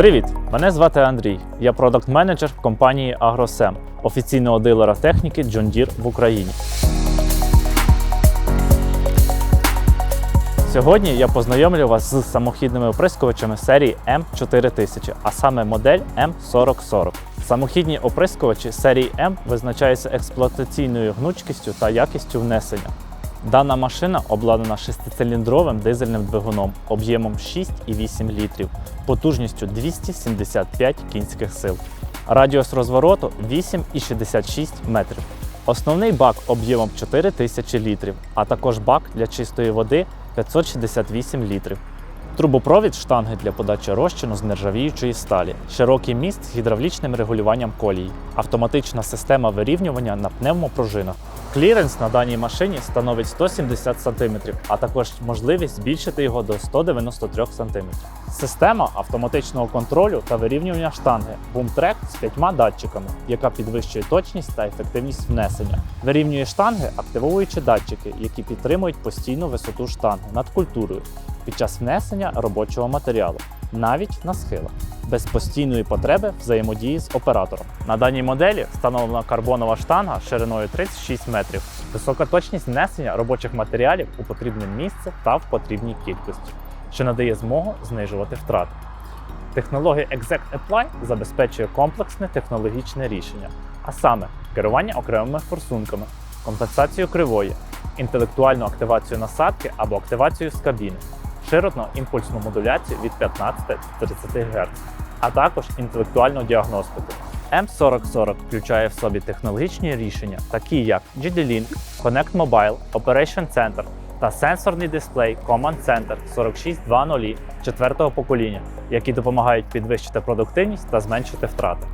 Привіт! Мене звати Андрій. Я продакт-менеджер компанії AgroSem, офіційного дилера техніки John Deere в Україні. Сьогодні я познайомлю вас з самохідними оприскувачами серії М4000, а саме модель М4040. Самохідні оприскувачі серії М визначаються експлуатаційною гнучкістю та якістю внесення. Дана машина обладнана шестициліндровим дизельним двигуном об'ємом 6,8 літрів, потужністю 275 кінських сил. Радіус розвороту 8,66 метрів. Основний бак об'ємом 4000 літрів, а також бак для чистої води 568 літрів. Трубопровід штанги для подачі розчину з нержавіючої сталі, широкий міст з гідравлічним регулюванням колії, автоматична система вирівнювання на пневмопружинах. Кліренс на даній машині становить 170 см, а також можливість збільшити його до 193 см. Система автоматичного контролю та вирівнювання штанги BoomTrack з п'ятьма датчиками, яка підвищує точність та ефективність внесення. Вирівнює штанги, активовуючи датчики, які підтримують постійну висоту штанги над культурою під час внесення робочого матеріалу, навіть на схилах, без постійної потреби взаємодії з оператором. На даній моделі встановлена карбонова штанга шириною 36 метрів, висока точність внесення робочих матеріалів у потрібне місце та в потрібній кількості, що надає змогу знижувати втрати. Технологія Exact Apply забезпечує комплексне технологічне рішення, а саме керування окремими форсунками, компенсацію кривої, інтелектуальну активацію насадки або активацію з кабіни, широтно імпульсну модуляцію від 15 до 30 Гц, а також інтелектуальну діагностику. M4040 включає в собі технологічні рішення, такі як GD-Link, Connect Mobile, Operation Center та сенсорний дисплей Command Center 4620 четвертого покоління, які допомагають підвищити продуктивність та зменшити втрати.